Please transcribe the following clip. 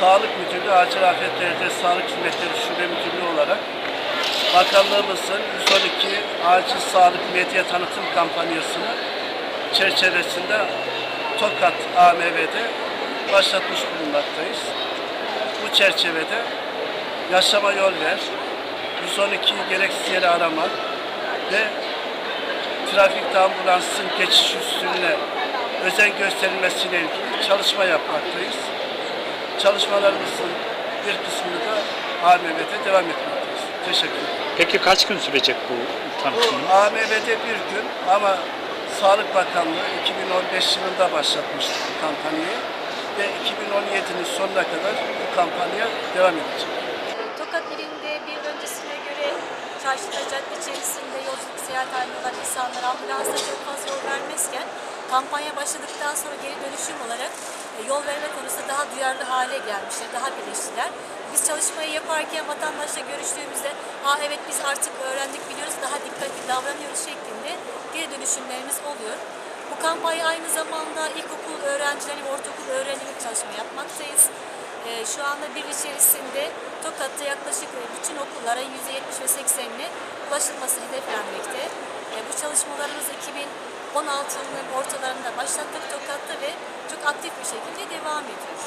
Sağlık Müdürlüğü, Acil Afetlerde Sağlık Hizmetleri Şube Müdürlüğü olarak Bakanlığımızın 112 Acil Sağlık Medya Tanıtım Kampanyasını çerçevesinde Tokat AMV'de başlatmış bulunmaktayız. Bu çerçevede yaşama yol ver, 112 gereksiz yere arama ve trafikte ambulansın geçiş üstüne özen gösterilmesiyle ilgili çalışma yapmaktayız. Çalışmalarımızın bir kısmını da AMV'de devam etmekteyiz. Teşekkür ederim. Peki kaç gün sürecek bu Bu tanıtım? AMV'de bir gün ama Sağlık Bakanlığı 2015 yılında başlatmıştı bu kampanyayı ve 2017'nin sonuna kadar bu kampanya devam edecek. Tokat ilinde bir öncesine göre çarşıda cadde içerisinde yolculuk seyahat halinde olan insanlar ambulansa çok fazla yol vermezken kampanya başladıktan sonra geri dönüşüm olarak yol verme konusunda daha duyarlı hale gelmişler, daha bilinçliler. Biz çalışmayı yaparken vatandaşla görüştüğümüzde ha evet biz artık öğrendik biliyoruz daha dikkatli davranıyoruz şeklinde geri dönüşümlerimiz oluyor. Bu kampanya aynı zamanda ilkokul öğrencileri ve ortaokul öğrencileri çalışma yapmaktayız. Ee, şu anda bir içerisinde Tokat'ta yaklaşık e, bütün okullara %70 ve 80'ine ulaşılması hedeflenmekte. Ee, bu çalışmalarımız 2016 yılının ortalarında başlattık Tokat'ta ve çok aktif bir şekilde devam ediyor.